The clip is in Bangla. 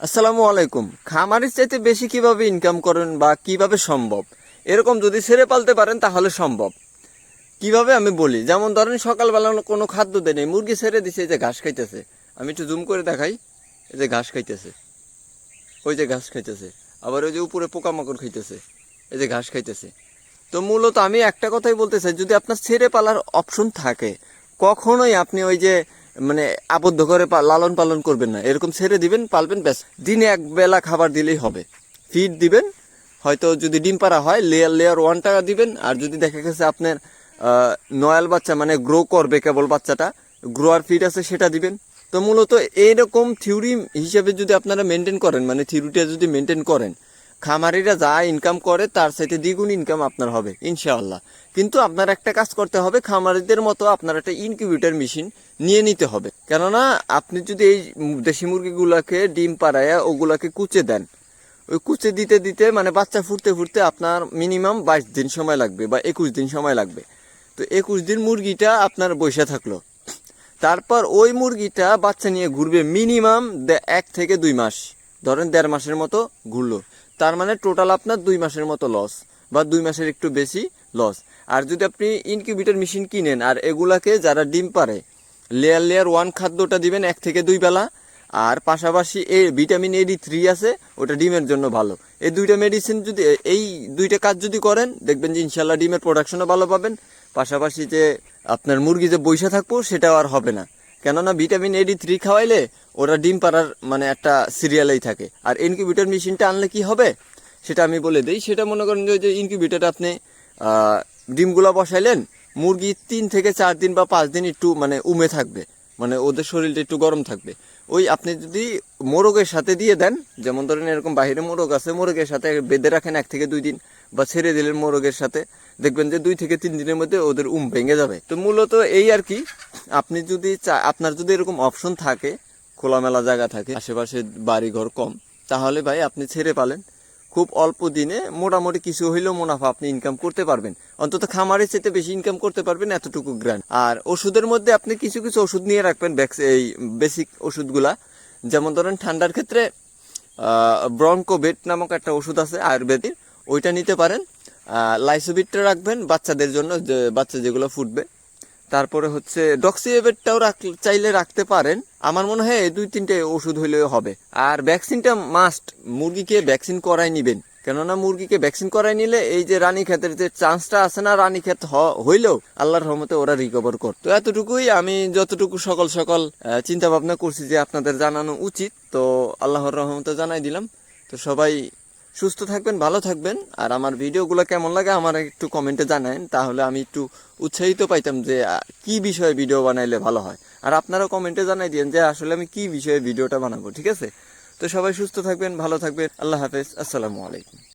আসসালামু আলাইকুম। খামারের চাইতে বেশি কীভাবে ইনকাম করেন বা কীভাবে সম্ভব? এরকম যদি ছেড়ে পালতে পারেন, তাহলে সম্ভব। কীভাবে আমি বলি, যেমন ধরেন সকালবেলা কোনো খাদ্য দেয় নেই মুরগি ছেড়ে দিছে, এই যে ঘাস খাইতেছে। আমি একটু জুম করে দেখাই, এই যে ঘাস খাইতেছে। ওই যে ঘাস খাইতেছে। আবার ওই যে উপরে পোকামাকড় খাইতেছে। এই যে ঘাস খাইতেছে। তো মূলত আমি একটা কথাই বলতে চাই, যদি আপনার ছেড়ে পালার অপশন থাকে, কখনোই আপনি ওই যে মানে আবদ্ধ করে লালন পালন করবেন না। এরকম ছেড়ে দিবেন, পালবেন, ব্যাস। দিনে এক বেলা খাবার দিলেই হবে। ফিড দিবেন, হয়তো যদি ডিম পাড়া হয় লেয়ার লেয়ার ওয়ান টাকা দিবেন। আর যদি দেখা গেছে আপনার নয়াল বাচ্চা মানে গ্রো করবে কেবল বাচ্চাটা গ্রোয়ার ফিড আছে সেটা দিবেন। তো মূলত এইরকম থিওরি হিসেবে যদি আপনারা মেনটেন করেন মানে থিওরিটা যদি মেনটেন করেন খামারিরা যা ইনকাম করে, তার সাথে দ্বিগুণ ইনকাম আপনার হবে, ইনশাআল্লাহ। কিন্তু আপনার একটা কাজ করতে হবে, খামারিদের মতো আপনার একটা ইনকিউবেটর মেশিন নিয়ে নিতে হবে। কেননা, আপনি যদি এই দেশি মুরগিগুলাকে ডিম পাড়ায় ওগুলাকে কুচে দেন, ওই কুচে দিতে দিতে মানে বাচ্চা ফুটতে ফুটতে আপনার মিনিমাম বাইশ দিন সময় লাগবে বা একুশ দিন সময় লাগবে। তো একুশ দিন মুরগিটা আপনার বসে থাকল। তারপর ওই মুরগিটা বাচ্চা নিয়ে ঘুরবে মিনিমাম এক থেকে দুই মাস, ধরেন দেড় মাসের মতো ঘুরলো। তার মানে টোটাল আপনার দুই মাসের মতো লস বা দুই মাসের একটু বেশি লস আর যদি আপনি ইনকিউবেটর মেশিন কিনেন, আর এগুলাকে যারা ডিম পারে লেয়ার লেয়ার ওয়ান খাদ্যটা দিবেন এক থেকে দুই বেলা, আর পাশাপাশি এ ভিটামিন এডি থ্রি আছে, ওটা ডিমের জন্য ভালো। এই দুইটা মেডিসিন যদি, এই দুইটা কাজ যদি করেন, দেখবেন যে ইনশাল্লাহ ডিমের প্রোডাকশনও ভালো পাবেন। পাশাপাশি যে আপনার মুরগি যে বৈশা থাকব, সেটাও আর হবে না। কেননা ভিটামিন এডি থ্রি খাওয়াইলে ওরা ডিম পাড়ার মানে একটা সিরিয়ালেই থাকে। আর ইনকিউবেটর মেশিনটা আনলে কি হবে? সেটা আমি বলে দিই। সেটা মনে করেন যে ইনকিউবেটর আপনি ডিমগুলা বসাইলেন, মুরগি তিন থেকে চার দিন বা পাঁচ দিন একটু মানে উমে থাকবে। মানে ওদের শরীরটা একটু গরম থাকবে। ওই আপনি যদি মোরগের সাথে দিয়ে দেন, যেমন ধরেন এরকম বাইরে মোরগ আছে, মোরগের সাথে বেঁধে রাখেন এক থেকে দুই দিন বা ছেড়ে দিলেন মোরগের সাথে, দেখবেন যে দুই থেকে তিন দিনের মধ্যে ওদের উম ভেঙে যাবে। তো মূলত এই আর কি, আপনি যদি আপনার যদি এরকম অপশন থাকে, খোলামেলা জায়গা থাকে, আশেপাশে বাড়ি ঘর কম, তাহলে ভাই আপনি ছেড়ে পালেন। খুব অল্প দিনে মোটামুটি কিছু হইলেও মুনাফা আপনি ইনকাম করতে পারবেন। অন্তত খামারের চেয়ে বেশি ইনকাম করতে পারবেন এতটুকু গ্রান্ট আর ওষুধের মধ্যে আপনি কিছু কিছু ওষুধ নিয়ে রাখবেন এই বেসিক ওষুধগুলা। যেমন ধরেন ঠান্ডার ক্ষেত্রে ব্রঙ্কোবেট নামক একটা ওষুধ আছে, আয়ুর্বেদিক। ওইটা নিতে পারেন। লাইসোবিটটা রাখবেন বাচ্চাদের জন্য বাচ্চা যেগুলো ফুটবে। তারপরে হচ্ছে ডক্সিএবেটটাও রাখ, চাইলে রাখতে পারেন। আমার মনে হয় দুই তিনটে ওষুধ হইলেও হবে। আর ভ্যাকসিনটা মাস্ট মুরগিকে ভ্যাকসিন করাই নিবেন। কেননা মুরগিকে ভ্যাকসিন করাই নিলে এই যে রানী ক্ষেতের যে চান্সটা আছে না রানী ক্ষেত হইলেও আল্লাহর রহমতে ওরা রিকভার কর তো এতটুকুই আমি যতটুকু সকল সকল চিন্তা ভাবনা করছি যে আপনাদের জানানো উচিত, তো আল্লাহর রহমতে জানাই দিলাম। তো সবাই সুস্থ থাকবেন, ভালো থাকবেন। আর আমার ভিডিওগুলো কেমন লাগে আমার একটু কমেন্টে জানান তাহলে আমি একটু উৎসাহিত পাইতাম যে কি বিষয়ে ভিডিও বানাইলে ভালো হয়। আর আপনারাও কমেন্টে জানাই দিন যে, আসলে আমি কি বিষয়ে ভিডিওটা বানাবো, ঠিক আছে? তো সবাই সুস্থ থাকবেন, ভালো থাকবেন। আল্লাহ হাফেজ। আসসালামু আলাইকুম।